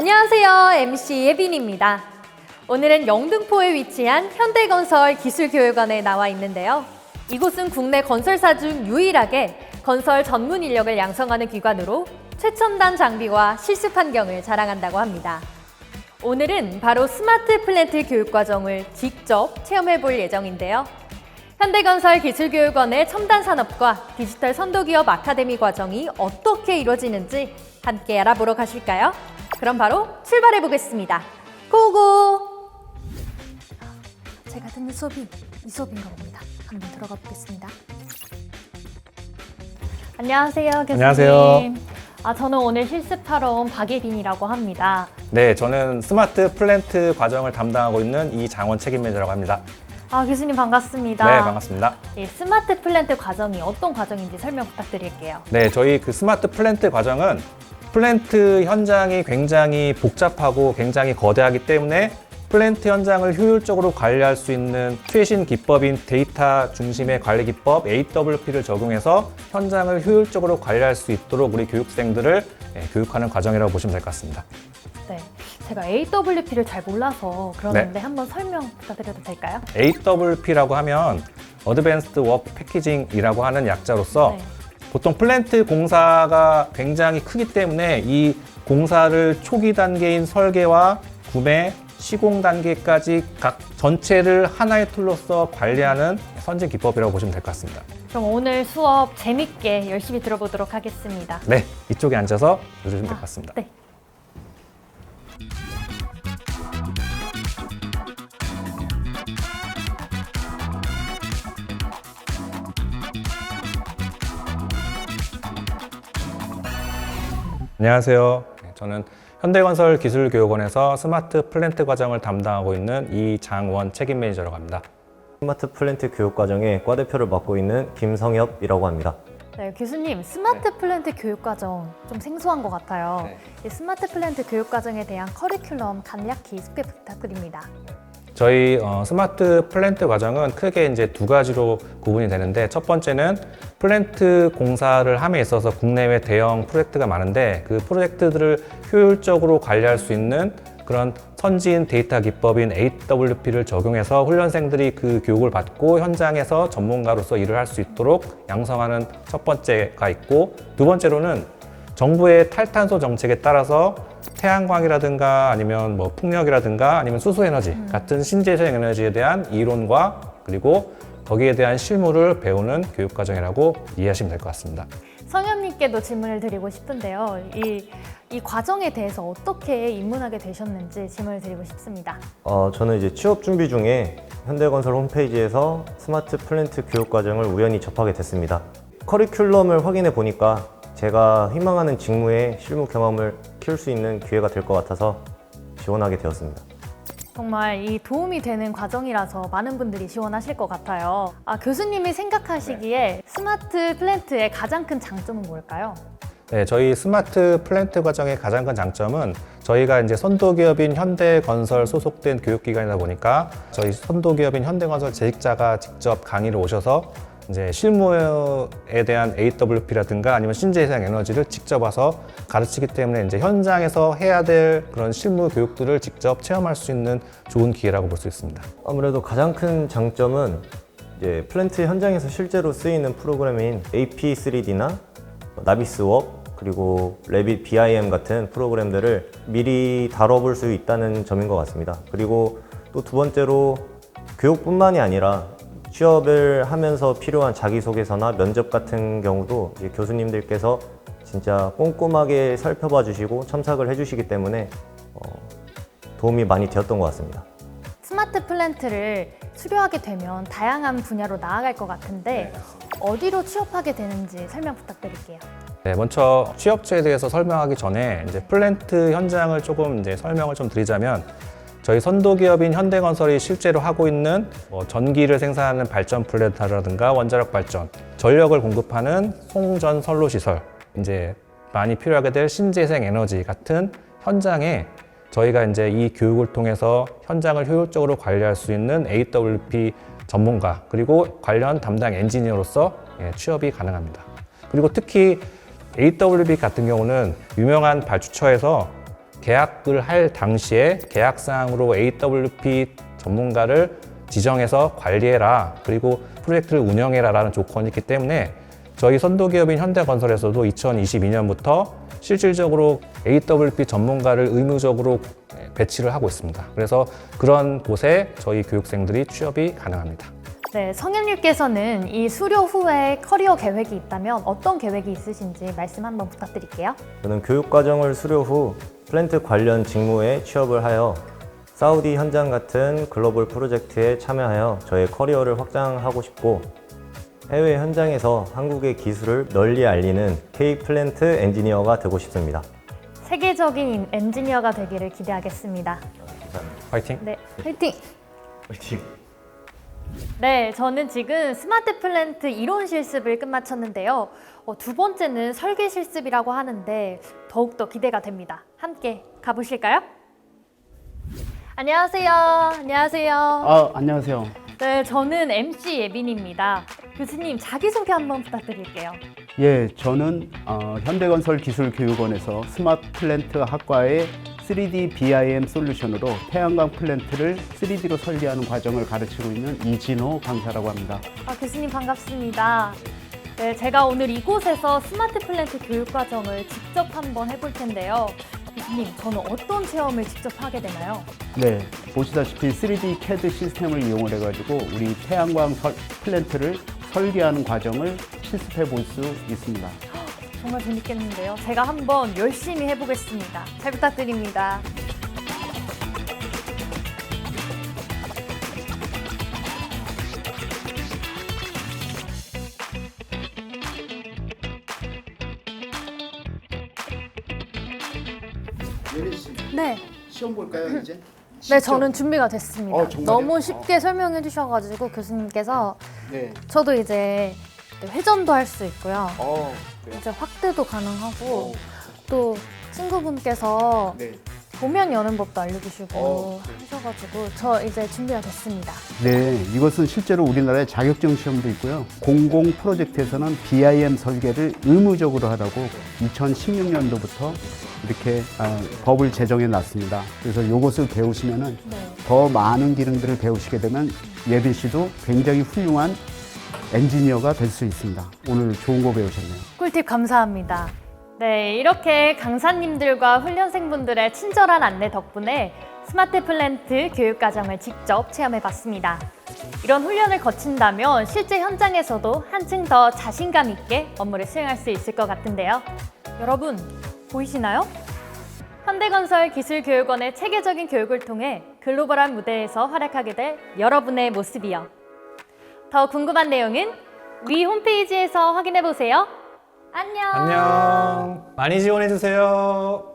안녕하세요. MC 예빈입니다. 오늘은 영등포에 위치한 현대건설 기술교육원에 나와 있는데요. 이곳은 국내 건설사 중 유일하게 건설 전문 인력을 양성하는 기관으로 최첨단 장비와 실습 환경을 자랑한다고 합니다. 오늘은 바로 스마트 플랜트 교육 과정을 직접 체험해 볼 예정인데요. 현대건설 기술교육원의 첨단 산업과 디지털 선도기업 아카데미 과정이 어떻게 이루어지는지 함께 알아보러 가실까요? 그럼 바로 출발해 보겠습니다. 고고! 제가 듣는 수업이 이 수업인가 봅니다. 한번 들어가 보겠습니다. 안녕하세요, 교수님. 안녕하세요. 아, 저는 오늘 실습하러 온 박예빈이라고 합니다. 네, 저는 스마트 플랜트 과정을 담당하고 있는 이장원 책임 매니저라고 합니다. 아, 교수님 반갑습니다. 네, 반갑습니다. 이 스마트 플랜트 과정이 어떤 과정인지 설명 부탁드릴게요. 네, 저희 그 스마트 플랜트 과정은 플랜트 현장이 굉장히 복잡하고 굉장히 거대하기 때문에 플랜트 현장을 효율적으로 관리할 수 있는 최신 기법인 데이터 중심의 관리 기법 AWP를 적용해서 현장을 효율적으로 관리할 수 있도록 우리 교육생들을 예, 교육하는 과정이라고 보시면 될 것 같습니다. 네, 제가 AWP를 잘 몰라서 그러는데 네. 한번 설명 부탁드려도 될까요? AWP라고 하면 Advanced Work Packaging이라고 하는 약자로서 네. 보통 플랜트 공사가 굉장히 크기 때문에 이 공사를 초기 단계인 설계와 구매, 시공 단계까지 각 전체를 하나의 툴로서 관리하는 선진 기법이라고 보시면 될 것 같습니다. 그럼 오늘 수업 재밌게 열심히 들어보도록 하겠습니다. 네, 이쪽에 앉아서 들으시면 될 것 같습니다. 네. 안녕하세요. 네, 저는 현대건설 기술교육원에서 스마트 플랜트 과정을 담당하고 있는 이장원 책임 매니저라고 합니다. 스마트 플랜트 교육 과정의 과 대표를 맡고 있는 김성엽이라고 합니다. 네, 교수님, 스마트 플랜트 교육 과정 좀 생소한 것 같아요. 네. 이 스마트 플랜트 교육 과정에 대한 커리큘럼 간략히 소개 부탁드립니다. 저희 어, 스마트 플랜트 과정은 크게 이제 두 가지로 구분이 되는데 첫 번째는 플랜트 공사를 함에 있어서 국내외 대형 프로젝트가 많은데 그 프로젝트들을 효율적으로 관리할 수 있는 그런 선진 데이터 기법인 AWP를 적용해서 훈련생들이 그 교육을 받고 현장에서 전문가로서 일을 할 수 있도록 양성하는 첫 번째가 있고 두 번째로는 정부의 탈탄소 정책에 따라서 태양광이라든가 아니면 뭐 풍력이라든가 아니면 수소에너지 같은 신재생 에너지에 대한 이론과 그리고 거기에 대한 실무를 배우는 교육 과정이라고 이해하시면 될 것 같습니다. 성현님께도 질문을 드리고 싶은데요. 이, 이 과정에 대해서 어떻게 입문하게 되셨는지 질문을 드리고 싶습니다. 어, 저는 이제 취업 준비 중에 현대건설 홈페이지에서 스마트 플랜트 교육 과정을 우연히 접하게 됐습니다. 커리큘럼을 확인해 보니까 제가 희망하는 직무에 실무 경험을 키울 수 있는 기회가 될 것 같아서 지원하게 되었습니다. 정말 이 도움이 되는 과정이라서 많은 분들이 지원하실 것 같아요. 아, 교수님이 생각하시기에 스마트 플랜트의 가장 큰 장점은 뭘까요? 네, 저희 스마트 플랜트 과정의 가장 큰 장점은 저희가 이제 선도기업인 현대건설 소속된 교육기관이다 보니까 저희 선도기업인 현대건설 재직자가 직접 강의를 오셔서 이제 실무에 대한 AWP라든가 아니면 신재생 에너지를 직접 와서 가르치기 때문에 이제 현장에서 해야 될 그런 실무 교육들을 직접 체험할 수 있는 좋은 기회라고 볼 수 있습니다. 아무래도 가장 큰 장점은 이제 플랜트 현장에서 실제로 쓰이는 프로그램인 AP3D나 나비스웍 그리고 레빗 BIM 같은 프로그램들을 미리 다뤄볼 수 있다는 점인 것 같습니다. 그리고 또 두 번째로 교육뿐만이 아니라 취업을 하면서 필요한 자기소개서나 면접 같은 경우도 교수님들께서 진짜 꼼꼼하게 살펴봐 주시고 첨삭을 해주시기 때문에 어, 도움이 많이 되었던 것 같습니다. 스마트 플랜트를 수료하게 되면 다양한 분야로 나아갈 것 같은데 어디로 취업하게 되는지 설명 부탁드릴게요. 네, 먼저 취업처에 대해서 설명하기 전에 이제 플랜트 현장을 조금 이제 설명을 좀 드리자면 저희 선도기업인 현대건설이 실제로 하고 있는 뭐 전기를 생산하는 발전 플랜트라든가 원자력 발전, 전력을 공급하는 송전 선로 시설, 이제 많이 필요하게 될 신재생 에너지 같은 현장에 저희가 이제 이 교육을 통해서 현장을 효율적으로 관리할 수 있는 AWP 전문가 그리고 관련 담당 엔지니어로서 예, 취업이 가능합니다. 그리고 특히 AWP 같은 경우는 유명한 발주처에서 계약을 할 당시에 계약상으로 AWP 전문가를 지정해서 관리해라 그리고 프로젝트를 운영해라라는 조건이 있기 때문에 저희 선도기업인 현대건설에서도 2022년부터 실질적으로 AWP 전문가를 의무적으로 배치를 하고 있습니다. 그래서 그런 곳에 저희 교육생들이 취업이 가능합니다. 네, 성현님께서는 이 수료 후에 커리어 계획이 있다면 어떤 계획이 있으신지 말씀 한번 부탁드릴게요. 저는 교육과정을 수료 후 플랜트 관련 직무에 취업을 하여 사우디 현장 같은 글로벌 프로젝트에 참여하여 저의 커리어를 확장하고 싶고 해외 현장에서 한국의 기술을 널리 알리는 K 플랜트 엔지니어가 되고 싶습니다. 세계적인 엔지니어가 되기를 기대하겠습니다. 화이팅! 네, 화이팅! 네, 저는 지금 스마트 플랜트 이론 실습을 끝마쳤는데요. 어, 두 번째는 설계 실습이라고 하는데 더욱더 기대가 됩니다. 함께 가보실까요? 안녕하세요. 안녕하세요. 아, 안녕하세요. 네, 저는 MC 예빈입니다. 교수님 자기소개 한번 부탁드릴게요. 예, 저는 어, 현대건설기술교육원에서 스마트 플랜트 학과의 3D BIM 솔루션으로 태양광 플랜트를 3D로 설계하는 과정을 가르치고 있는 이진호 강사라고 합니다. 아, 교수님 반갑습니다. 네, 제가 오늘 이곳에서 스마트 플랜트 교육 과정을 직접 한번 해볼 텐데요. 교수님, 저는 어떤 체험을 직접 하게 되나요? 네, 보시다시피 3D CAD 시스템을 이용을 해가지고 우리 태양광 설- 플랜트를 설계하는 과정을 실습해 볼 수 있습니다. 정말 재밌겠는데요. 제가 한번 열심히 해보겠습니다. 잘 부탁드립니다. 예린 씨, 네. 시험 볼까요 이제? 네, 저는 준비가 됐습니다. 어, 정말요? 너무 쉽게 설명해 주셔가지고 교수님께서 네. 저도 이제 회전도 할 수 있고요. 어? 이제 확대도 가능하고 어, 또 친구분께서 네. 도면 여는 법도 알려주시고 어, 그래요? 하셔가지고 저 이제 준비가 됐습니다. 네, 이것은 실제로 우리나라의 자격증 시험도 있고요. 공공 프로젝트에서는 BIM 설계를 의무적으로 하라고 2016년도부터 이렇게 아, 법을 제정해 놨습니다. 그래서 이것을 배우시면은 네. 더 많은 기능들을 배우시게 되면 예빈 씨도 굉장히 훌륭한 엔지니어가 될 수 있습니다. 오늘 좋은 거 배우셨네요. 꿀팁 감사합니다. 네, 이렇게 강사님들과 훈련생분들의 친절한 안내 덕분에 스마트 플랜트 교육 과정을 직접 체험해 봤습니다. 이런 훈련을 거친다면 실제 현장에서도 한층 더 자신감 있게 업무를 수행할 수 있을 것 같은데요. 여러분, 보이시나요? 현대건설 기술교육원의 체계적인 교육을 통해 글로벌한 무대에서 활약하게 될 여러분의 모습이요. 더 궁금한 내용은 위 홈페이지에서 확인해 보세요. 안녕. 안녕! 많이 지원해 주세요!